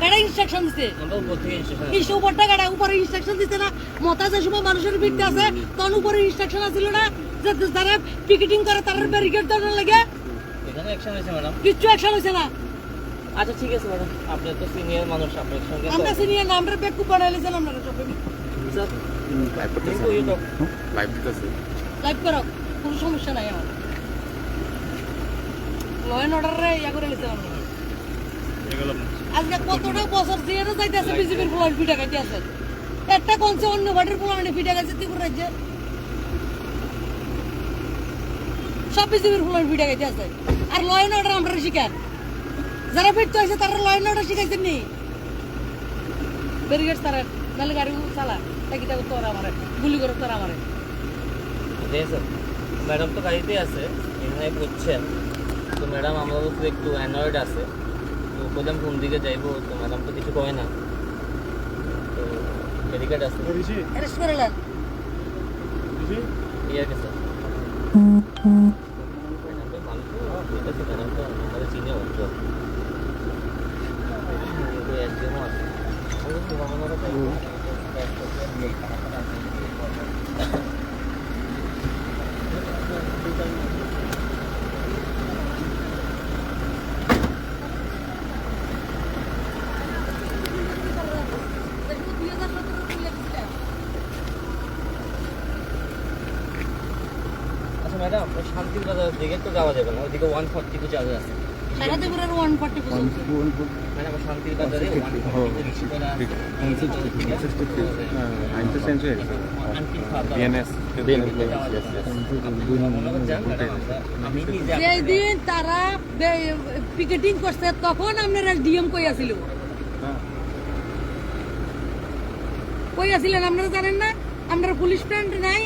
কারা ইনস্ট্রাকশন দিছে? থেকে উপরটা কারা উপরে ইনস্ট্রাকশন দিছে না? মতা যে সময় মানুষের ভিড়তে আছে তখন উপরে ইনস্ট্রাকশন আছিল না? যে যারা পিকেটিং করে তারা ব্যারিকেড দেওয়ার লাগে। এখানে অ্যাকশন হয়েছে ম্যাডাম কিচ্ছু অ্যাকশন হয়েছে না। আচ্ছা ঠিক আছে ম্যাডাম আপনি তো সিনিয়র মানুষ আপনার সঙ্গে আমরা সিনিয়র না আমরা বেকুব বানাইলেছেন আপনারা সব sir live you live live করো কোনো সমস্যা নাই আমার। ল অ্যান্ড অর্ডারে ইয়া করে গেছিলাম আমরা আজকে কতটা বছর দিয়ে যাইতেছে বিজেপির একটা কনসে অন্য রাজ্যে। সব বিজেপির পোলার পিঠা খাইতে আছে। আর ল অ্যান্ড অর্ডার আমরা শিখান যারা ফিরতে হয়েছে তারা ল অ্যান্ড অর্ডার শিখাইছেন নি? ব্যারিকেড তারা নাহলে গাড়ি চালা। তাকি তাকে তোরা আমারে, গুলি করে তোরা স্যার ম্যাডাম তো গাড়িতে আছে এখানে করছেন তো ম্যাডাম আমারও তো একটু অ্যানয়েড আছে। তো বললাম কোন দিকে যাইবো তো ম্যাডাম তো কিছু কয় না তো ব্যারিকেড আছে অ্যারেস্ট করে নেন এই আর কি স্যার ম্যাডাম তো ভালো তো ঠিক আছে ম্যাডাম তো আমাদের চিনে অর্থ কিন্তু একজনও আছে আমাদের তো ভালো ভালো আচ্ছা ম্যাডাম ওই শান্তির বাজার দিকে তো যাওয়া যাবে না। ওইদিকে ওয়ান ফর্টি টু চার্জ আছে সারাতে করে ওয়ান ফর্টি পর্যন্ত ম্যাডাম ওই শান্তির বাজারে ওয়ান ফর্টি টু করা আছে আইনটা চেঞ্জ হয়ে আমি নিজে যেদিন তারা পিকেটিং করছে তখন আপনারা ডিএম কই আছিল কই আছিলেন আপনারা জানেন না? আপনার পুলিশ ফ্রেন্ড নাই?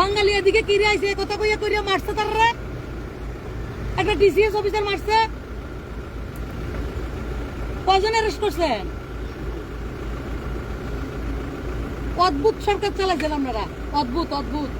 বাঙালি এদিকে কিরে আইছে? কথা কইয়া কইয়া মারছে তারা একটা ডিসিএস অফিসার মারছে। কজন অ্যারেস্ট করছেন অদ্ভুত সরকার চালাইছেন আপনারা। অদ্ভুত অদ্ভুত।